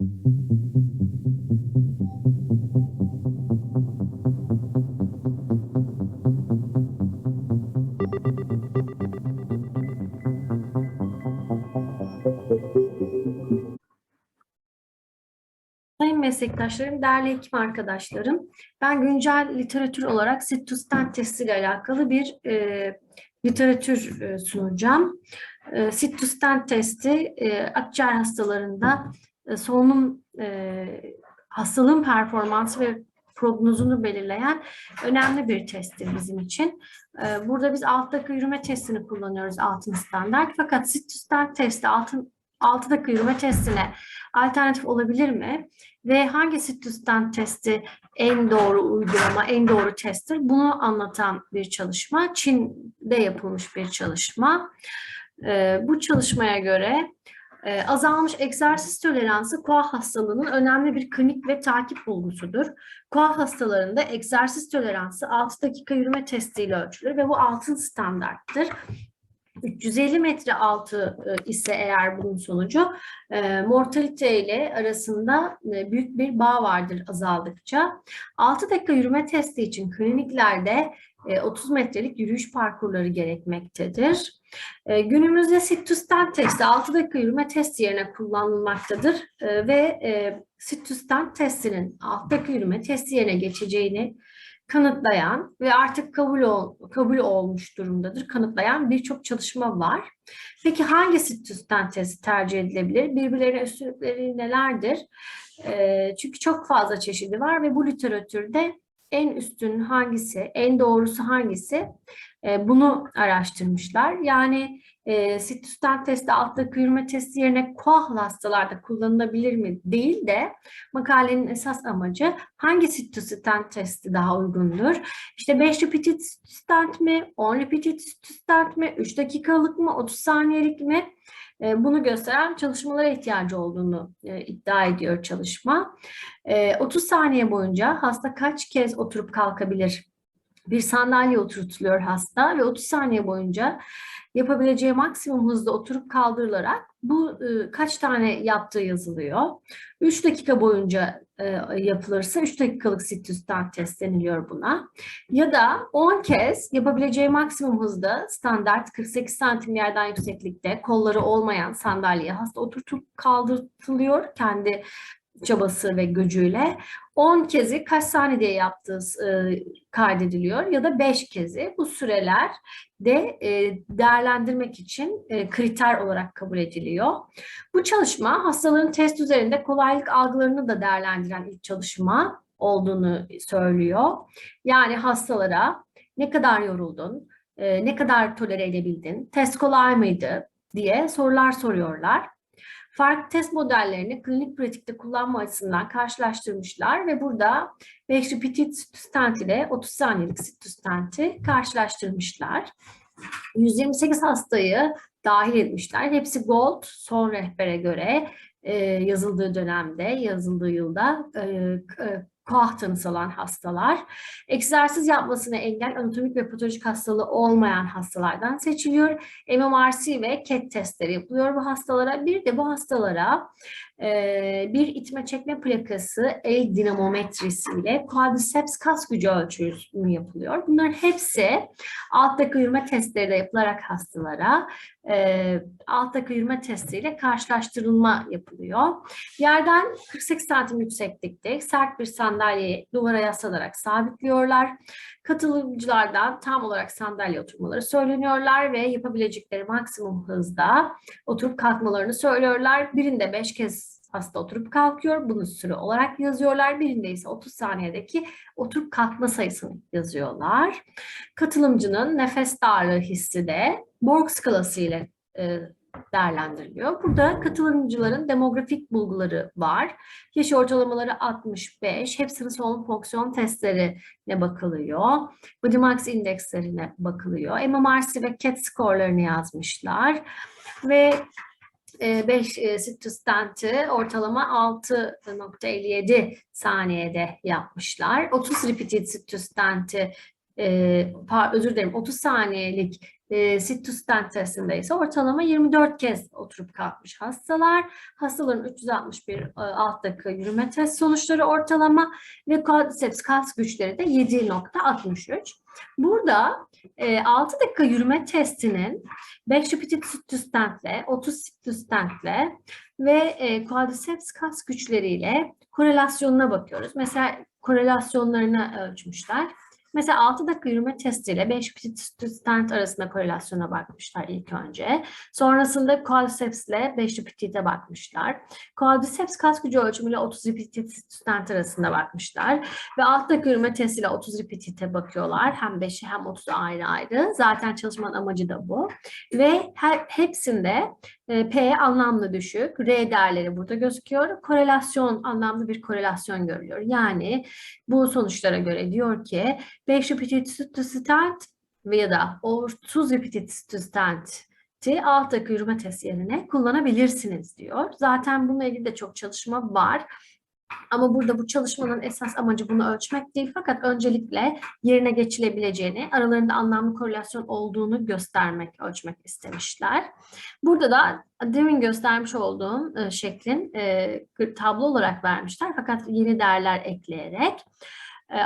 Sayın meslektaşlarım, değerli hekim arkadaşlarım, ben güncel literatür olarak sitostent testi ile alakalı bir e, literatür e, sunacağım. E, sitostent testi e, akciğer hastalarında solunum e, hastalığın performansı ve prognozunu belirleyen önemli bir testtir bizim için. E, burada biz alt dakika yürüme testini kullanıyoruz altın standart. Fakat sitostent testi altın 6 dakika yürüme testine alternatif olabilir mi? Ve hangi sitostent testi en doğru uygulama, en doğru testtir? Bunu anlatan bir çalışma. Çin'de yapılmış bir çalışma. Ee, bu çalışmaya göre e, azalmış egzersiz toleransı koa hastalığının önemli bir klinik ve takip bulgusudur. Koa hastalarında egzersiz toleransı 6 dakika yürüme testiyle ölçülür ve bu altın standarttır. 350 metre altı e, ise eğer bunun sonucu e, mortalite ile arasında e, büyük bir bağ vardır azaldıkça. 6 dakika yürüme testi için kliniklerde e, 30 metrelik yürüyüş parkurları gerekmektedir. E, günümüzde sitostent testi 6 dakika yürüme testi yerine kullanılmaktadır e, ve e, sitostent testinin 6 dakika yürüme testi yerine geçeceğini kanıtlayan ve artık kabul ol, kabul olmuş durumdadır. Kanıtlayan birçok çalışma var. Peki hangi sitostent testi tercih edilebilir? Birbirlerine üstünlükleri nelerdir? E, çünkü çok fazla çeşidi var ve bu literatürde en üstün hangisi, en doğrusu hangisi? E, bunu araştırmışlar. Yani e, sitostent testi alttaki yürüme testi yerine koahlı hastalarda kullanılabilir mi değil de makalenin esas amacı hangi sitostent testi daha uygundur? İşte 5 repeated stent mi, 10 repeated stent mi, 3 dakikalık mı, 30 saniyelik mi? E, bunu gösteren çalışmalara ihtiyacı olduğunu e, iddia ediyor çalışma. E, 30 saniye boyunca hasta kaç kez oturup kalkabilir? Bir sandalye oturtuluyor hasta ve 30 saniye boyunca yapabileceği maksimum hızda oturup kaldırılarak bu e, kaç tane yaptığı yazılıyor. 3 dakika boyunca e, yapılırsa 3 dakikalık sitostent test deniliyor buna. Ya da 10 kez yapabileceği maksimum hızda standart 48 santim yerden yükseklikte kolları olmayan sandalyeye hasta oturtup kaldırtılıyor kendi çabası ve gücüyle 10 kezi kaç saniyede yaptığı e, kaydediliyor ya da 5 kezi. Bu süreler de e, değerlendirmek için e, kriter olarak kabul ediliyor. Bu çalışma hastaların test üzerinde kolaylık algılarını da değerlendiren ilk çalışma olduğunu söylüyor. Yani hastalara ne kadar yoruldun, e, ne kadar tolere edebildin, test kolay mıydı? diye sorular soruyorlar farklı test modellerini klinik pratikte kullanma açısından karşılaştırmışlar ve burada 5 repeated stent ile 30 saniyelik stenti karşılaştırmışlar. 128 hastayı dahil etmişler. Hepsi gold son rehbere göre e, yazıldığı dönemde, yazıldığı yılda e, tanısı olan hastalar, egzersiz yapmasına engel anatomik ve patolojik hastalığı olmayan hastalardan seçiliyor. MMRC ve CAT testleri yapılıyor bu hastalara. Bir de bu hastalara e, bir itme çekme plakası el dinamometrisiyle quadriceps kas gücü ölçümü yapılıyor. Bunların hepsi alttaki yürüme testleri de yapılarak hastalara e, alttaki yürüme testiyle karşılaştırılma yapılıyor. Yerden 48 santim yükseklikte sert bir sandalyeyi duvara yaslanarak sabitliyorlar. Katılımcılardan tam olarak sandalye oturmaları söyleniyorlar ve yapabilecekleri maksimum hızda oturup kalkmalarını söylüyorlar. Birinde 5 kez hasta oturup kalkıyor. Bunu süre olarak yazıyorlar. Birinde ise 30 saniyedeki oturup kalkma sayısını yazıyorlar. Katılımcının nefes darlığı hissi de Borg skalası ile e, değerlendiriliyor. Burada katılımcıların demografik bulguları var. Yaş ortalamaları 65. Hepsinin solunum fonksiyon testlerine bakılıyor. Body Max indekslerine bakılıyor. MMRC ve CAT skorlarını yazmışlar. Ve 5 e, sitostenti ortalama 6.57 saniyede yapmışlar. 30 repeated sitostenti e, özür dilerim 30 saniyelik E, sit to stand testinde ise ortalama 24 kez oturup kalkmış hastalar. Hastaların 361 e, alt dakika yürüme test sonuçları ortalama ve quadriceps kas güçleri de 7.63. Burada e, 6 dakika yürüme testinin 5 repeated sit to stand'le, 30 sit to stand'le ve e, quadriceps kas güçleriyle korelasyonuna bakıyoruz. Mesela korelasyonlarını ölçmüşler. Mesela 6 dakika yürüme testiyle 5 repeated stand arasında korelasyona bakmışlar ilk önce. Sonrasında quadriceps ile 5 repeated'e bakmışlar. Quadriceps kas gücü ölçümüyle 30 repeated stand arasında bakmışlar. Ve 6 dakika yürüme testiyle 30 repeated'e bakıyorlar. Hem 5'i hem 30'u ayrı ayrı. Zaten çalışmanın amacı da bu. Ve her, hepsinde e, P anlamlı düşük, R değerleri burada gözüküyor. Korelasyon, anlamlı bir korelasyon görülüyor. Yani bu sonuçlara göre diyor ki 5 repeated stand veya da 30 repeated to stand alt dakika yürüme testi yerine kullanabilirsiniz diyor. Zaten bununla ilgili de çok çalışma var. Ama burada bu çalışmanın esas amacı bunu ölçmek değil fakat öncelikle yerine geçilebileceğini, aralarında anlamlı korelasyon olduğunu göstermek, ölçmek istemişler. Burada da demin göstermiş olduğum e, şeklin e, tablo olarak vermişler fakat yeni değerler ekleyerek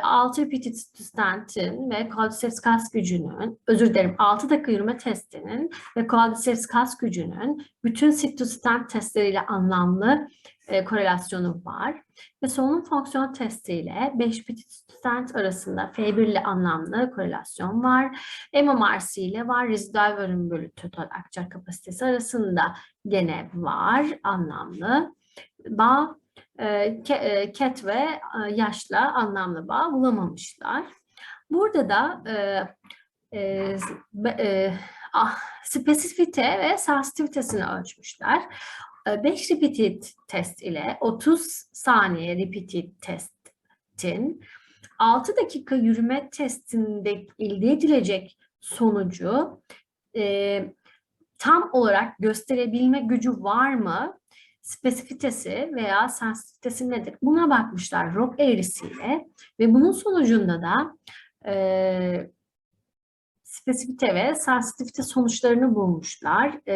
6 repeated stand'in ve quadriceps kas gücünün, özür dilerim 6 dakika yürüme testinin ve quadriceps kas gücünün bütün stand testleriyle anlamlı e, korelasyonu var. Ve solunum fonksiyon testiyle 5 repeated stand arasında F1 ile anlamlı korelasyon var. MMRC ile var. Rezidüel bölüm bölü total akciğer kapasitesi arasında gene var anlamlı bağ ket ve yaşla anlamlı bağ bulamamışlar. Burada da e, e, ah, spesifite ve sensitivitesini ölçmüşler. 5 repeated test ile 30 saniye repeated testin 6 dakika yürüme testinde elde edilecek sonucu e, tam olarak gösterebilme gücü var mı? Spesifitesi veya sensitivitesi nedir? Buna bakmışlar rock eğrisiyle ve bunun sonucunda da e, spesifite ve sensitivite sonuçlarını bulmuşlar. E,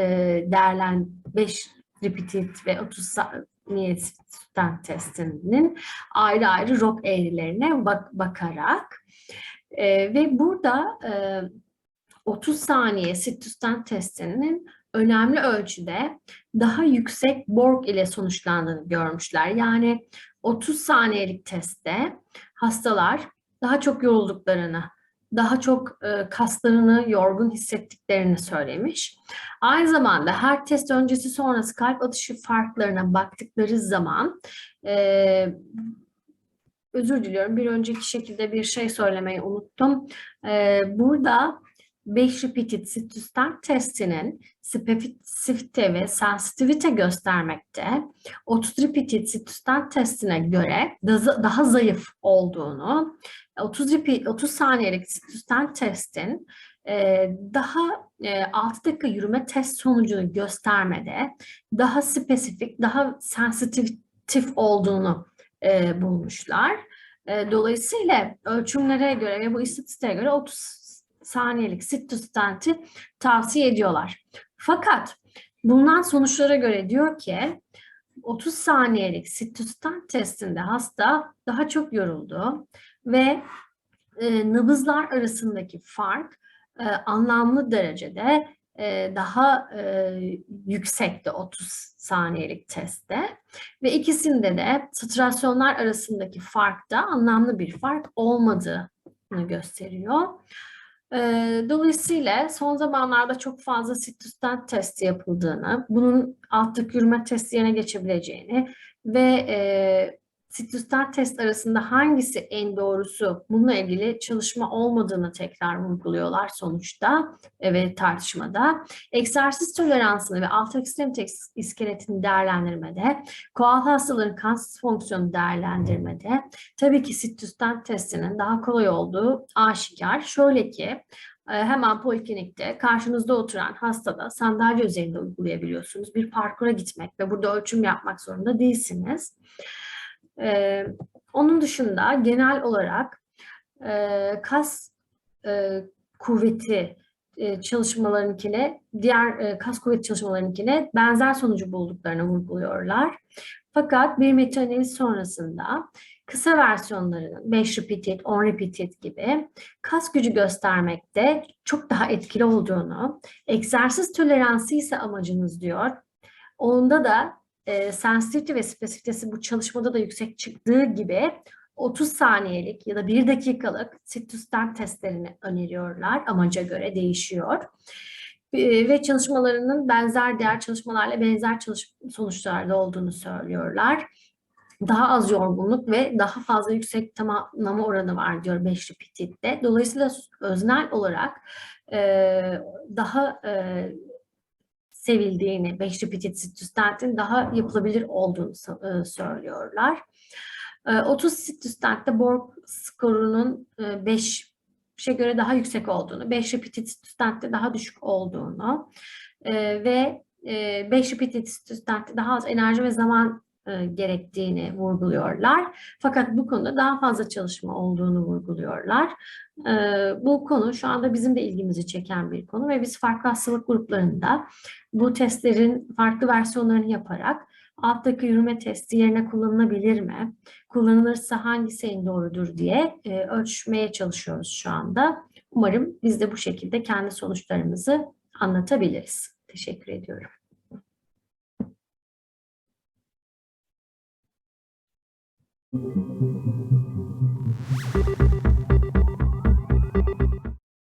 değerlen 5 repeated ve 30 saniye testinin ayrı ayrı rock eğrilerine bak bakarak e, ve burada e, 30 saniye sit testinin önemli ölçüde daha yüksek Borg ile sonuçlandığını görmüşler. Yani 30 saniyelik testte hastalar daha çok yorulduklarını, daha çok e, kaslarını yorgun hissettiklerini söylemiş. Aynı zamanda her test öncesi sonrası kalp atışı farklarına baktıkları zaman e, özür diliyorum bir önceki şekilde bir şey söylemeyi unuttum. E, burada 5 repeated sit testinin spesifite ve sensitivite göstermekte 30 repeated sit testine göre daha zayıf olduğunu 30 repeat, 30 saniyelik sit testin e, daha 6 e, dakika yürüme test sonucunu göstermede daha spesifik, daha sensitif olduğunu e, bulmuşlar. Dolayısıyla ölçümlere göre ve bu istatistiğe göre 30 saniyelik sit to stent'i tavsiye ediyorlar. Fakat bundan sonuçlara göre diyor ki 30 saniyelik sit to stent testinde hasta daha çok yoruldu ve e, nabızlar arasındaki fark e, anlamlı derecede e, daha e, yüksekti 30 saniyelik testte ve ikisinde de saturasyonlar arasındaki farkta anlamlı bir fark olmadığını gösteriyor. Dolayısıyla son zamanlarda çok fazla sitostat testi yapıldığını, bunun altlık yürüme testi yerine geçebileceğini ve sitostat test arasında hangisi en doğrusu bununla ilgili çalışma olmadığını tekrar vurguluyorlar sonuçta ve tartışmada. Egzersiz toleransını ve alt ekstremite iskeletini değerlendirmede, koal hastaların kansız fonksiyonu değerlendirmede tabii ki sitostat testinin daha kolay olduğu aşikar. Şöyle ki e, hemen poliklinikte karşınızda oturan hastada sandalye üzerinde uygulayabiliyorsunuz. Bir parkura gitmek ve burada ölçüm yapmak zorunda değilsiniz. Ee, onun dışında genel olarak e, kas e, kuvveti e, çalışmalarınkine, diğer e, kas kuvvet çalışmalarınkine benzer sonucu bulduklarını vurguluyorlar. Fakat bir metaanaliz sonrasında kısa versiyonlarının 5 repeated, 10 repeated gibi kas gücü göstermekte çok daha etkili olduğunu, egzersiz toleransı ise amacınız diyor. Onda da e, sensitivity ve spesifitesi bu çalışmada da yüksek çıktığı gibi 30 saniyelik ya da 1 dakikalık sit-to-stand testlerini öneriyorlar. Amaca göre değişiyor. E, ve çalışmalarının benzer diğer çalışmalarla benzer çalış sonuçlarda olduğunu söylüyorlar. Daha az yorgunluk ve daha fazla yüksek tamamlama oranı var diyor 5 repeated'de. Dolayısıyla öznel olarak e, daha e, sevildiğini, 5 repeated sit-to-stand'in daha yapılabilir olduğunu e, söylüyorlar. 30 sit-to-stand'de Borg skorunun 5 5'e göre daha yüksek olduğunu, 5 repeated sit-to-stand'de daha düşük olduğunu ve 5 repeated sit-to-stand'de daha az enerji ve zaman gerektiğini vurguluyorlar. Fakat bu konuda daha fazla çalışma olduğunu vurguluyorlar. Bu konu şu anda bizim de ilgimizi çeken bir konu ve biz farklı hastalık gruplarında bu testlerin farklı versiyonlarını yaparak alttaki yürüme testi yerine kullanılabilir mi? Kullanılırsa hangisi en doğrudur diye ölçmeye çalışıyoruz şu anda. Umarım biz de bu şekilde kendi sonuçlarımızı anlatabiliriz. Teşekkür ediyorum.